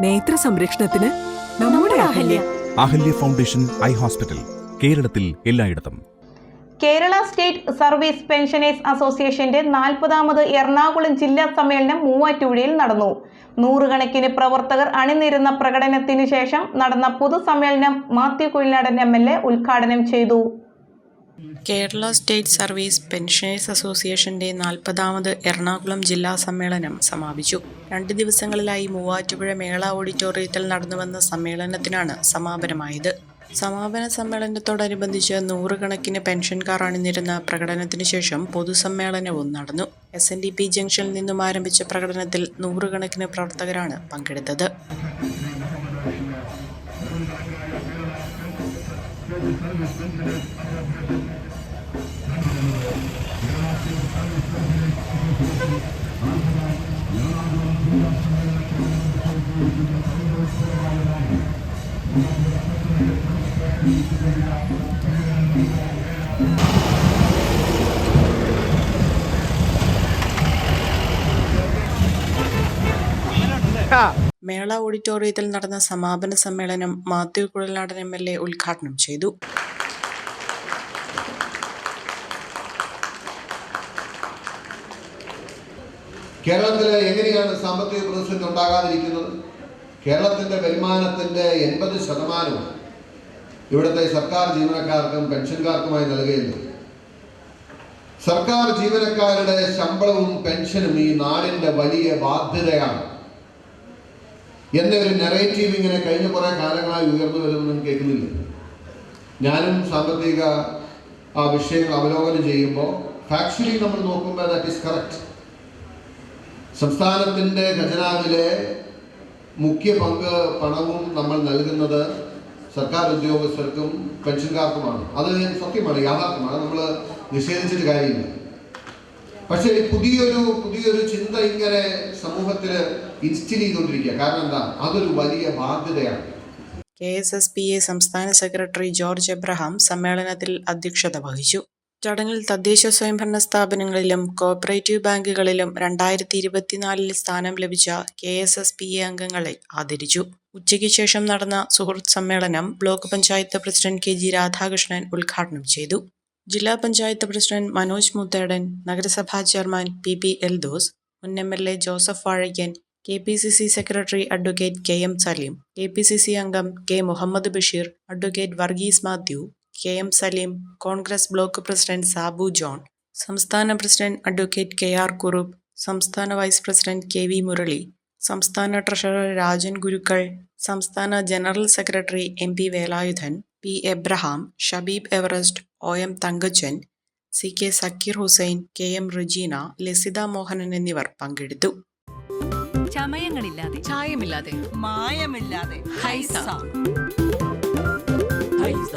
നേത്ര സംരക്ഷണത്തിന് നമ്മുടെ Ahalya. Ahalya. Foundation Eye Hospital കേരളത്തിൽ എല്ലായിടത്തും. കേരള സ്റ്റേറ്റ് സർവീസ് പെൻഷനേഴ്സ് അസോസിയേഷന്റെ നാൽപ്പതാമത് എറണാകുളം ജില്ലാ സമ്മേളനം മൂവാറ്റുപുഴയിൽ നടന്നു. നൂറുകണക്കിന് പ്രവർത്തകർ അണിനിരുന്ന പ്രകടനത്തിന് ശേഷം നടന്ന പൊതുസമ്മേളനം Mathew Kuzhinadan M L A ഉദ്ഘാടനം ചെയ്തു. കേരള സ്റ്റേറ്റ് സർവീസ് പെൻഷനേഴ്സ് അസോസിയേഷന്റെ നാൽപ്പതാമത് എറണാകുളം ജില്ലാ സമ്മേളനം സമാപിച്ചു. രണ്ട് ദിവസങ്ങളിലായി മൂവാറ്റുപുഴ മേള ഓഡിറ്റോറിയത്തിൽ നടന്നുവന്ന സമ്മേളനത്തിനാണ് സമാപനമായത്. സമാപന സമ്മേളനത്തോടനുബന്ധിച്ച് നൂറുകണക്കിന് പെൻഷൻകാർ അണിനിരുന്ന പ്രകടനത്തിന് ശേഷം പൊതുസമ്മേളനവും നടന്നു. എസ് എൻ ഡി പി ജംഗ്ഷനിൽ നിന്നും ആരംഭിച്ച പ്രകടനത്തിൽ നൂറുകണക്കിന് പ്രവർത്തകരാണ് പങ്കെടുത്തത്. Yeah. മേള ഓഡിറ്റോറിയത്തിൽ നടന്ന സമാപന സമ്മേളനം Mathew Kuzhalnadan M L A ഉദ്ഘാടനം ചെയ്തു. കേരളത്തിൽ എങ്ങനെയാണ് സാമ്പത്തിക പ്രതിസന്ധി ഉണ്ടാകാതിരിക്കുന്നത്? കേരളത്തിന്റെ വരുമാനത്തിന്റെ എൺപത് ശതമാനവും ഇവിടുത്തെ സർക്കാർ ജീവനക്കാർക്കും പെൻഷൻകാർക്കുമായി നൽകുകയുണ്ട്. സർക്കാർ ജീവനക്കാരുടെ ശമ്പളവും പെൻഷനും ഈ നാടിന്റെ വലിയ ബാധ്യതയാണ്. എന്നൊരു നെറേറ്റീവ് ഇങ്ങനെ കഴിഞ്ഞ കുറേ കാലങ്ങളായി ഉയർന്നു വരുമെന്നും കേൾക്കുന്നില്ല. ഞാനും സാമ്പത്തിക ആ വിഷയങ്ങൾ അവലോകനം ചെയ്യുമ്പോൾ ഫാക്ച്വലി നമ്മൾ നോക്കുമ്പോൾ ദാറ്റ് ഈസ് കറക്റ്റ് സംസ്ഥാനത്തിന്റെ ഖജനാവിലെ മുഖ്യ പങ്ക് പണവും നമ്മൾ നൽകുന്നത് സർക്കാർ ഉദ്യോഗസ്ഥർക്കും പെൻഷൻകാർക്കുമാണ് അത് സത്യമാണ് യാഥാർത്ഥ്യമാണ്. നമ്മൾ നിഷേധിച്ചിട്ട് കാര്യമില്ല. പക്ഷേ പുതിയൊരു പുതിയൊരു ചിന്ത ഇങ്ങനെ സമൂഹത്തിൽ ഇൻസ്റ്റിൽ ചെയ്തുകൊണ്ടിരിക്കുക. കാരണം എന്താ? അതൊരു വലിയ ബാധ്യതയാണ്. K S S P A സംസ്ഥാന സെക്രട്ടറി ജോർജ് എബ്രഹാം സമ്മേളനത്തിൽ അധ്യക്ഷത വഹിച്ചു. ചടങ്ങിൽ തദ്ദേശ സ്വയംഭരണ സ്ഥാപനങ്ങളിലും കോഓപ്പറേറ്റീവ് ബാങ്കുകളിലും രണ്ടായിരത്തി ഇരുപത്തിനാലിൽ സ്ഥാനം ലഭിച്ച K S S P A അംഗങ്ങളെ ആദരിച്ചു. ഉച്ചയ്ക്ക് ശേഷം നടന്ന സുഹൃത്ത് സമ്മേളനം block panchayat president K G Radhakrishnan ഉദ്ഘാടനം ചെയ്തു. ജില്ലാ പഞ്ചായത്ത് പ്രസിഡന്റ് മനോജ് മുത്തേടൻ നഗരസഭാ ചെയർമാൻ പി പി എൽദോസ് മുൻ M L A Joseph Vazhakkan K P C C secretary advocate K M Saleem K P C C അംഗം K Muhammad Basheer advocate Varghese Mathew K M Saleem Congress block president Sabu John സംസ്ഥാന president advocate K R Kurup സംസ്ഥാന vice president K V Murali സംസ്ഥാന treasurer Rajan Gurukkal സംസ്ഥാന general secretary M P Velayudhan P. Abraham Shabeeb Everest O. M. Thankachan C. K. Zakir Hussain K. M. Rejina Lasitha Mohanan എന്നിവർ പങ്കെടുത്തു. ചമയങ്ങളില്ലാതെ. ചായമില്ലാതെ. മായമില്ലാതെ. ഹൈസ. ഹൈസ.